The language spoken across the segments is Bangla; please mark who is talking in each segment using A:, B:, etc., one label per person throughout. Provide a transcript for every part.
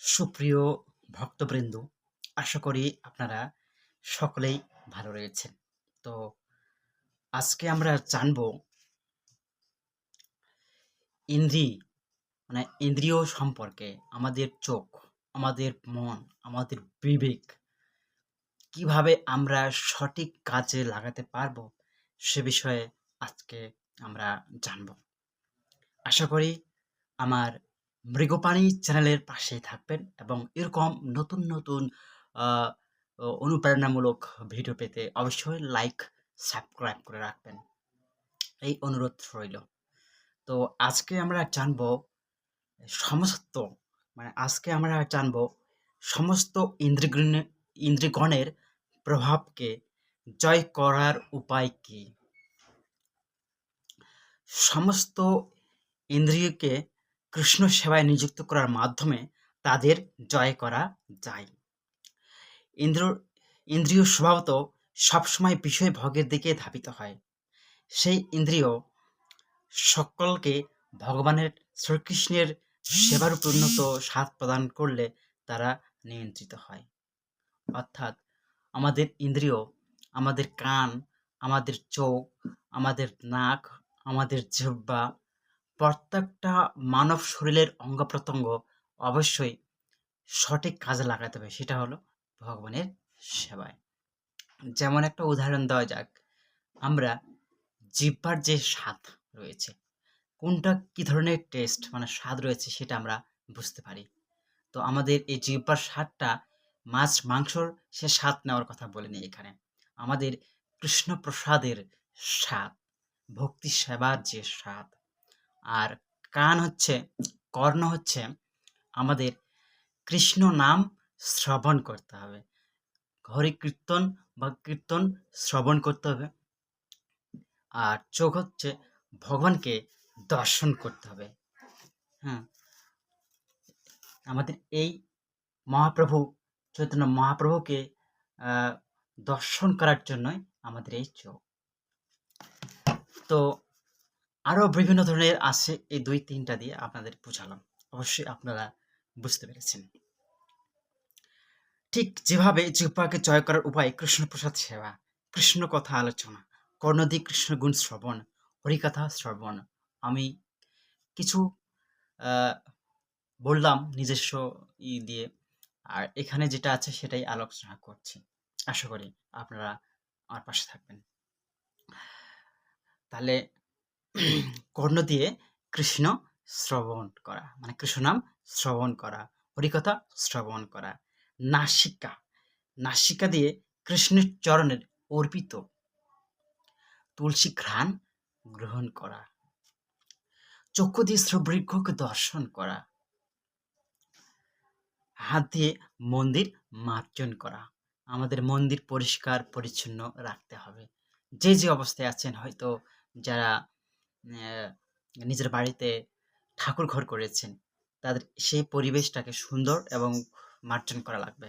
A: সুপ্রিয় ভক্তবৃন্দ, আশা করি আপনারা সকলেই ভালো রয়েছেন। তো আজকে আমরা জানব ইন্দ্রি মানে ইন্দ্রিয় সম্পর্কে আমাদের চোখ, আমাদের মন, আমাদের বিবেক, কীভাবে আমরা সঠিক কাজে লাগাতে পারব সে বিষয়ে আজকে আমরা জানব। আশা করি আমার মৃগপাণী চ্যানেলের পাশেই থাকবেন এবং এরকম নতুন নতুন অনুপ্রেরণামূলক ভিডিও পেতে অবশ্যই লাইক সাবস্ক্রাইব করে রাখবেন। এই অনুরোধ রইল। তো আজকে আমরা জানব সমস্ত মানে আজকে আমরা জানব সমস্ত ইন্দ্রিগণ ইন্দ্রিগণের প্রভাবকে জয় করার উপায় কি? সমস্ত ইন্দ্রিয়কে কৃষ্ণ সেবায় নিযুক্ত করার মাধ্যমে তাদের জয় করা যায়। ইন্দ্র, ইন্দ্রিয় স্বভাবত সবসময় বিষয় ভোগের দিকে ধাবিত হয়। সেই ইন্দ্রিয় সকলকে ভগবানের শ্রীকৃষ্ণের সেবার উন্নত স্বাদ প্রদান করলে তারা নিয়ন্ত্রিত হয়। অর্থাৎ আমাদের ইন্দ্রিয়, আমাদের কান, আমাদের চোখ, আমাদের নাক, আমাদের জিহ্বা প্রত্যেকটা মানব শরীরের অঙ্গ প্রত্যঙ্গ অবশ্যই সঠিক কাজে লাগাতে হবে, সেটা হলো ভগবানের সেবায়। যেমন একটা উদাহরণ দেওয়া যাক, আমরা জিহ্বার যে স্বাদ রয়েছে, কোনটা কি ধরনের টেস্ট মানে স্বাদ রয়েছে সেটা আমরা বুঝতে পারি। তো আমাদের এই জিহ্বার স্বাদটা মাছ মাংসর সে স্বাদ নেওয়ার কথা বলিনি এখানে। আমাদের কৃষ্ণ প্রসাদের স্বাদ ভক্তি সেবার যে স্বাদ আর কান হচ্ছে, কর্ণ হচ্ছে, আমাদের কৃষ্ণ নাম শ্রবণ করতে হবে। হরি কীর্তন বা কীর্তন শ্রবণ করতে হবে। আর চোখ হচ্ছে ভগবানকে দর্শন করতে হবে। হ্যাঁ। আমাদের এই মহাপ্রভু, চৈতন্য মহাপ্রভুকে দর্শন করার জন্যই আমাদের এই চোখ। তো আরও বিভিন্ন ধরনের আছে এই দুই তিনটা দিয়ে আপনাদের বুঝালাম। অবশ্যই আপনারা বুঝতে পেরেছেন। ঠিক যেভাবে জিহ্বাকে জয় করার উপায় কৃষ্ণপ্রসাদ সেবা, কৃষ্ণ কথা আলোচনা কর্ণদি কৃষ্ণ গুণ শ্রবণ, হরিকথা শ্রবণ, আমি কিছু বললাম নিজস্ব ই দিয়ে, আর এখানে যেটা আছে সেটাই আলোচনা করছি। আশা করি আপনারা আমার পাশে থাকবেন। তাহলে কর্ণ দিয়ে কৃষ্ণ শ্রবণ করা। মানে কৃষ্ণ নাম শ্রবণ করা। হরিকথা শ্রবণ করা। নাসিকা। নাসিকা দিয়ে কৃষ্ণের চরণের অর্পিত তুলসী ঘ্রাণ গ্রহণ করা। চক্ষু দিয়ে শ্রবৃক্ষকে দর্শন করা। হাত দিয়ে মন্দির মার্জন করা। আমাদের মন্দির পরিষ্কার, পরিচ্ছন্ন রাখতে হবে। যে যে অবস্থায় আছেন হয়তো যারা নিজের বাড়িতে ঠাকুর ঘর করেছেন। তাদের সেই পরিবেশটাকে সুন্দর এবং মার্জন করা লাগবে।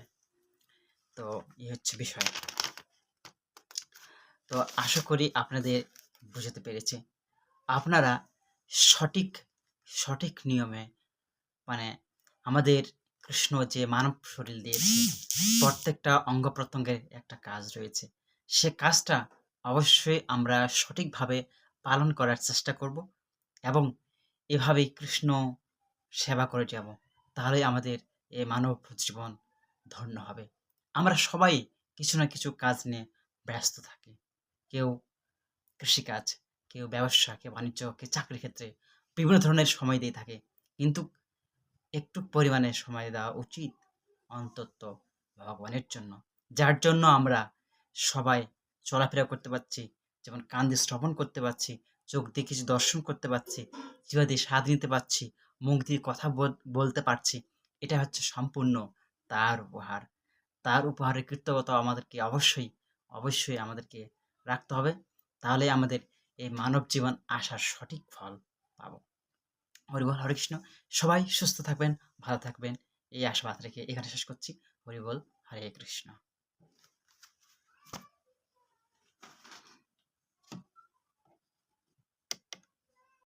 A: তো এই হচ্ছে বিষয়। তো আশা করি আপনাদের বুঝাতে পেরেছি। আপনারা সঠিক সঠিক নিয়মে মানে আমাদের কৃষ্ণ যে মানব শরীর দিয়েছে, প্রত্যেকটা অঙ্গ প্রত্যঙ্গের একটা কাজ রয়েছে। সে কাজটা অবশ্যই আমরা সঠিকভাবে পালন করার চেষ্টা করব এবং এভাবেই কৃষ্ণ সেবা করে যাব। তাহলে আমাদের এই মানব জীবন ধন্য হবে। আমরা সবাই কিছু না কিছু কাজ নিয়ে ব্যস্ত থাকি। কেউ কৃষিকাজ, কেউ ব্যবসা, কেউ বাণিজ্য, কেউ চাকরি ক্ষেত্রে বিভিন্ন ধরনের সময় দিয়ে থাকে। কিন্তু একটু পরিমাণে সময় দেওয়া উচিত অন্তত ভগবানের জন্য। যার জন্য আমরা সবাই চলাফেরা করতে পারছি যেমন কান দিয়ে শ্রবণ করতে পারছি, চোখ দিয়ে কিছু দর্শন করতে পারছি জিভা দিয়ে স্বাদ নিতে পারছি, মুখ দিয়ে কথা বল- বলতে পারছি, এটা হচ্ছে সম্পূর্ণ তার উপহার। তার উপহারের কৃতজ্ঞতা আমাদেরকে অবশ্যই অবশ্যই আমাদেরকে রাখতে হবে। তাহলে আমাদের এই মানব জীবন আসার সঠিক ফল পাবো। হরিবল হরে কৃষ্ণ। সবাই সুস্থ থাকবেন, ভালো থাকবেন। এই আশাবাদ রেখে এখানে শেষ করছি। হরিবল হরে কৃষ্ণ।